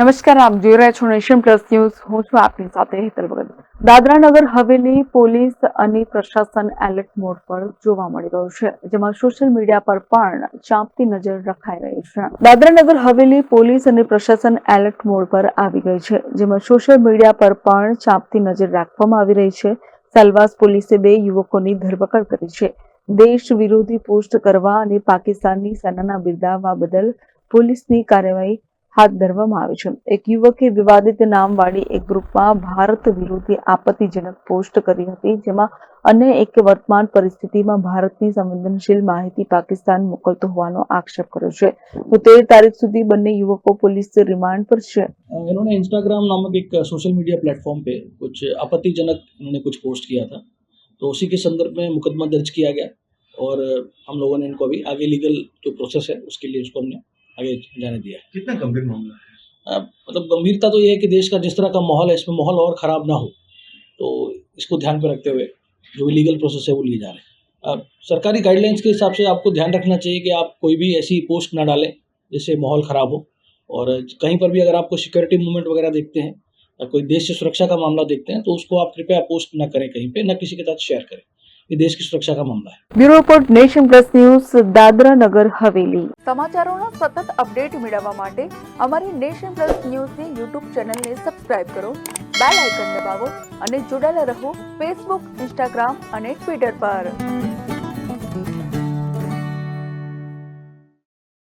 નમસ્કાર, આપ જોઈ રહ્યા છો નેશન પ્લસ ન્યૂઝ. હું છું આપની સાથે હેતલ ભગત. દાદરા નગર હવેલી પોલીસ અને પ્રશાસન એલર્ટ મોડ પર જોવા મળી રહ્યું છે, જેમાં સોશિયલ મીડિયા પર પણ ચાંપતી નજર રખાઈ રહી છે. દાદરા નગર હવેલી પોલીસ અને પ્રશાસન એલર્ટ મોડ પર આવી ગઈ છે, જેમાં સોશિયલ મીડિયા પર પણ ચાંપતી નજર રાખવામાં આવી રહી છે. સેલવાસ પોલીસે બે યુવકોની ધરપકડ કરી છે. દેશ વિરોધી પોસ્ટ કરવા અને પાકિસ્તાનની સેનાના બિરદાવવા બદલ પોલીસની કાર્યવાહી હાથ ધરવામાં આવી છે એક યુવકે વિવાદિત નામવાળી એક ગ્રુપમાં ભારત વિરોધી આપત્તિજનક પોસ્ટ કરી હતી જેમાં અન્ય એક વર્તમાન પરિસ્થિતિમાં ભારતની સંવેદનશીલ માહિતી પાકિસ્તાન મોકલતો હોવાનો આક્ષેપ કર્યો છે તો તેર તારીખ સુધી બંને યુવકો પોલીસ રિમાન્ડ પર છે इन्होंने इंस्टाग्राम नामक एक सोशल मीडिया प्लेटफॉर्म पे कुछ आपत्तिजनक इन्होंने कुछ पोस्ट किया था तो उसी के संदर्भ में मुकदमा दर्ज किया गया और हम लोगों ने इनको अभी आगे लीगल जो प्रोसेस है उसके लिए उसको हमने आगे जाने दिया कितना गंभीर मामला है? मतलब गंभीरता तो ये है कि देश का जिस तरह का माहौल है इसमें माहौल और ख़राब ना हो तो इसको ध्यान पर रखते हुए जो भी लीगल प्रोसेस है वो लिए जा रहे हैं। अब सरकारी गाइडलाइंस के हिसाब से आपको ध्यान रखना चाहिए कि आप कोई भी ऐसी पोस्ट ना डालें जिससे माहौल ख़राब हो। और कहीं पर भी अगर आपको सिक्योरिटी मूवमेंट वगैरह देखते हैं या कोई देश से सुरक्षा का मामला देखते हैं तो उसको आप कृपया पोस्ट ना करें कहीं पे ना किसी के साथ शेयर करें। ये देश की सुरक्षा का मामला है bureau report Nation Plus News Dadra Nagar Haveli સમાચારોના સતત અપડેટ મેળવવા માટે અમારી નેશન પ્લસ ન્યૂઝની યુટ્યુબ ચેનલને સબસ્ક્રાઇબ કરો બેલ આઇકન દબાવો અને જોડાયેલા રહો ફેસબુક ઇન્સ્ટાગ્રામ અને ટ્વિટર પર